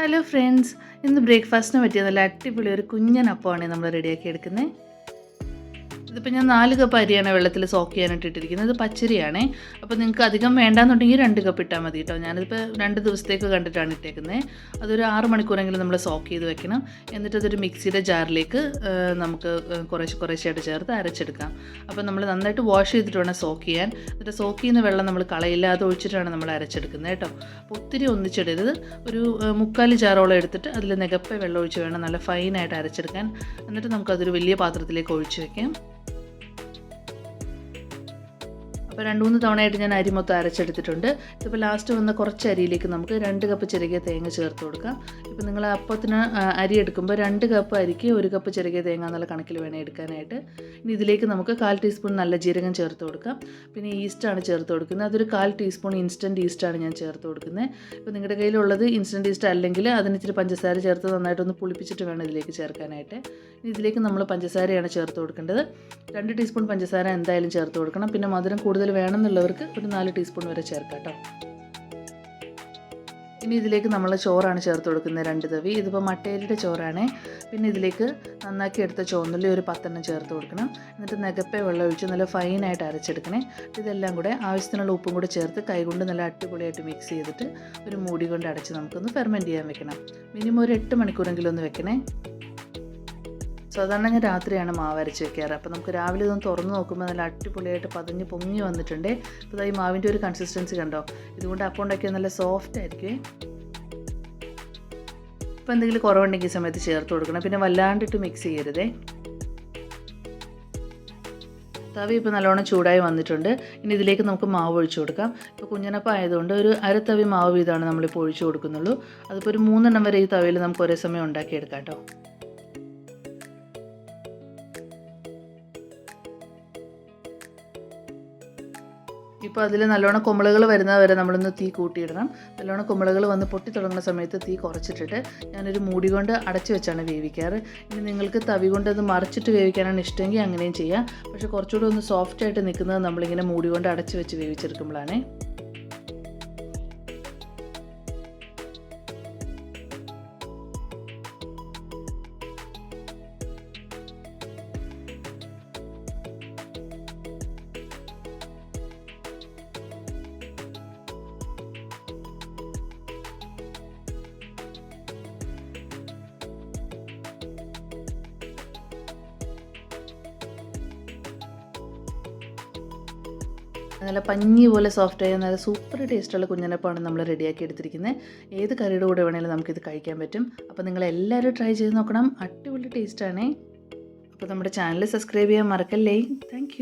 Hello friends ഇന്ന് ബ്രേക്ക്ഫാസ്റ്റിന് പറ്റിയ നല്ല അടിപൊളി ഒരു കുഞ്ഞൻ അപ്പമാണ് നമ്മൾ റെഡിയാക്കി എടുക്കുന്നത് ഇതിപ്പോൾ ഞാൻ നാല് കപ്പ് അരിയാണ് വെള്ളത്തിൽ സോക്ക് ചെയ്യാനായിട്ട് ഇട്ടിരിക്കുന്നത്. ഇത് പച്ചരിയാണേ. അപ്പോൾ നിങ്ങൾക്ക് അധികം വേണ്ടാന്നുണ്ടെങ്കിൽ രണ്ട് കപ്പ് ഇട്ടാൽ മതി കേട്ടോ ഞാനിതിപ്പോൾ രണ്ട് ദിവസത്തേക്ക് കണ്ടിട്ടാണ് ഇട്ടേക്കുന്നത് അതൊരു ആറ് മണിക്കൂറെങ്കിലും നമ്മൾ സോക്ക് ചെയ്ത് വെക്കണം. എന്നിട്ട് അതൊരു മിക്സിയുടെ ജാറിലേക്ക് നമുക്ക് കുറേശ്ശെ കുറേശ്ശെയായിട്ട് ചേർത്ത് അരച്ചെടുക്കാം. അപ്പോൾ നമ്മൾ നന്നായിട്ട് വാഷ് ചെയ്തിട്ട് വേണം സോക്ക് ചെയ്യാൻ. എന്നിട്ട് സോക്ക് ചെയ്യുന്ന വെള്ളം നമ്മൾ കളയില്ലാതെ ഒഴിച്ചിട്ടാണ് നമ്മൾ അരച്ചെടുക്കുന്നത് കേട്ടോ അപ്പോൾ ഒത്തിരി ഒന്നിച്ചിടരുത്. ഒരു മുക്കാൽ ജാറോളം എടുത്തിട്ട് അതിൽ നികപ്പ വെള്ളം ഒഴിച്ച് വേണം നല്ല ഫൈനായിട്ട് അരച്ചെടുക്കാൻ. എന്നിട്ട് നമുക്കതൊരു വലിയ പാത്രത്തിലേക്ക് ഒഴിച്ച് വെക്കാം. അപ്പോൾ രണ്ട് മൂന്ന് തവണയായിട്ട് ഞാൻ അരി മൊത്തം അരച്ചെടുത്തിട്ടുണ്ട്. ഇതിപ്പോൾ ലാസ്റ്റ് വന്ന കുറച്ച് അരിയിലേക്ക് നമുക്ക് രണ്ട് കപ്പ് ചെറുകിയ തേങ്ങ ചേർത്ത് കൊടുക്കാം. ഇപ്പോൾ നിങ്ങൾ അപ്പത്തിന് അരി എടുക്കുമ്പോൾ രണ്ട് കപ്പ് അരിക്ക് ഒരു കപ്പ് ചെറുകിയ തേങ്ങ എന്നുള്ള കണക്കിൽ വേണം എടുക്കാനായിട്ട്. ഇനി ഇതിലേക്ക് നമുക്ക് കാൽ ടീസ്പൂൺ നല്ല ജീരകം ചേർത്ത് കൊടുക്കാം. പിന്നെ ഈസ്റ്റാണ് ചേർത്ത് കൊടുക്കുന്നത്. അതൊരു കാൽ ടീസ്പൂൺ ഇൻസ്റ്റന്റ് ഈസ്റ്റാണ് ഞാൻ ചേർത്ത് കൊടുക്കുന്നത്. ഇപ്പോൾ നിങ്ങളുടെ കയ്യിലുള്ളത് ഇൻസ്റ്റന്റ് ഈസ്റ്റ് അല്ലെങ്കിൽ അതിന് ഇച്ചിരി പഞ്ചസാര ചേർത്ത് നന്നായിട്ടൊന്ന് പുളിപ്പിച്ചിട്ട് വേണം ഇതിലേക്ക് ചേർക്കാനായിട്ട്. ഇനി ഇതിലേക്ക് നമ്മൾ പഞ്ചസാരയാണ് ചേർത്ത് കൊടുക്കേണ്ടത്. രണ്ട് ടീസ്പൂൺ പഞ്ചസാര എന്തായാലും ചേർത്ത് കൊടുക്കണം. പിന്നെ മധുരം കൂടുതൽ വേണമെന്നുള്ളവർക്ക് ഒരു നാല് ടീസ്പൂൺ വരെ ചേർക്കാം കേട്ടോ. ഇനി ഇതിലേക്ക് നമ്മൾ ചോറാണ് ചേർത്ത് കൊടുക്കുന്നത് രണ്ട് തവി. ഇതിപ്പോൾ മട്ടേരിയുടെ ചോറാണ്. പിന്നെ ഇതിലേക്ക് നന്നാക്കി എടുത്ത ചുവന്നുള്ളി ഒരു പത്തെണ്ണം ചേർത്ത് കൊടുക്കണം. എന്നിട്ട് നികപ്പെ വെള്ളം ഒഴിച്ച് നല്ല ഫൈനായിട്ട് അരച്ചെടുക്കണേ. ഇതെല്ലാം കൂടെ ആവശ്യത്തിനുള്ള ഉപ്പും കൂടെ ചേർത്ത് കൈകൊണ്ട് നല്ല അടിപൊളിയായിട്ട് മിക്സ് ചെയ്തിട്ട് ഒരു മൂടി കൊണ്ട് അടച്ച് നമുക്കൊന്ന് ഫെർമെന്റ് ചെയ്യാൻ വെക്കണം. മിനിമം ഒരു എട്ട് മണിക്കൂറെങ്കിലും ഒന്ന് വെക്കണേ. സാധാരണ ഞാൻ രാത്രിയാണ് മാവ് അരച്ച് വെക്കാറ്. അപ്പോൾ നമുക്ക് രാവിലെ ഇതൊന്ന് തുറന്ന് നോക്കുമ്പോൾ നല്ല അടിപൊളിയായിട്ട് പതിഞ്ഞ് പൊങ്ങി വന്നിട്ടുണ്ട്. അപ്പോൾ ഈ മാവിന്റെ ഒരു കൺസിസ്റ്റൻസി കണ്ടോ? ഇതുകൊണ്ട് അപ്പം ഉണ്ടാക്കിയാൽ നല്ല സോഫ്റ്റ് ആയിരിക്കും. ഇപ്പോൾ എന്തെങ്കിലും കുറവുണ്ടെങ്കിൽ സമയത്ത് ചേർത്ത് കൊടുക്കണം. പിന്നെ വല്ലാണ്ടിട്ട് മിക്സ് ചെയ്യരുതേ. തവി ഇപ്പോൾ നല്ലോണം ചൂടായി വന്നിട്ടുണ്ട്. ഇനി ഇതിലേക്ക് നമുക്ക് മാവ് ഒഴിച്ചു കൊടുക്കാം. ഇപ്പോൾ കുഞ്ഞനപ്പം ആയതുകൊണ്ട് ഒരു അരത്തവി മാവ് വീതമാണ് നമ്മളിപ്പോൾ ഒഴിച്ചു കൊടുക്കുന്നുള്ളൂ. അതിപ്പോൾ ഒരു മൂന്നെണ്ണം വരെ ഈ തവിയിൽ നമുക്ക് ഒരേ സമയം ഉണ്ടാക്കിയെടുക്കാം കേട്ടോ. ഇപ്പോൾ അതിൽ നല്ലോണം കുമ്പളകൾ വരുന്നത് വരെ നമ്മളൊന്ന് തീ കൂട്ടിയിടണം. നല്ലോണം കുമ്പളകൾ വന്ന് പൊട്ടി തുടങ്ങുന്ന സമയത്ത് തീ കുറച്ചിട്ടിട്ട് ഞാനൊരു മൂടി കൊണ്ട് അടച്ചു വെച്ചാണ് വേവിക്കാറ്. ഇനി നിങ്ങൾക്ക് തവി കൊണ്ട് അത് മറിച്ചിട്ട് വേവിക്കാനാണ് ഇഷ്ടമെങ്കിൽ അങ്ങനെയും ചെയ്യാം. പക്ഷേ കുറച്ചുകൂടി ഒന്ന് സോഫ്റ്റ് ആയിട്ട് നിൽക്കുന്നത് നമ്മളിങ്ങനെ മൂടി കൊണ്ട് അടച്ചു വെച്ച് വേവിച്ചെടുക്കുമ്പോഴാണ്. നല്ല പഞ്ഞി പോലെ സോഫ്റ്റ് ആയ നല്ല സൂപ്പർ ടേസ്റ്റുള്ള കുഞ്ഞനപ്പമാണ് നമ്മൾ റെഡിയാക്കി എടുത്തിരിക്കുന്നത് ഏത് കറിയുടെ കൂടെ വേണമെങ്കിലും നമുക്കിത് കഴിക്കാൻ പറ്റും. അപ്പോൾ നിങ്ങൾ എല്ലാവരും ട്രൈ ചെയ്ത് നോക്കണം. അടിപൊളി ടേസ്റ്റാണേ അപ്പോൾ നമ്മുടെ ചാനൽ സബ്സ്ക്രൈബ് ചെയ്യാൻ മറക്കല്ലേ. താങ്ക്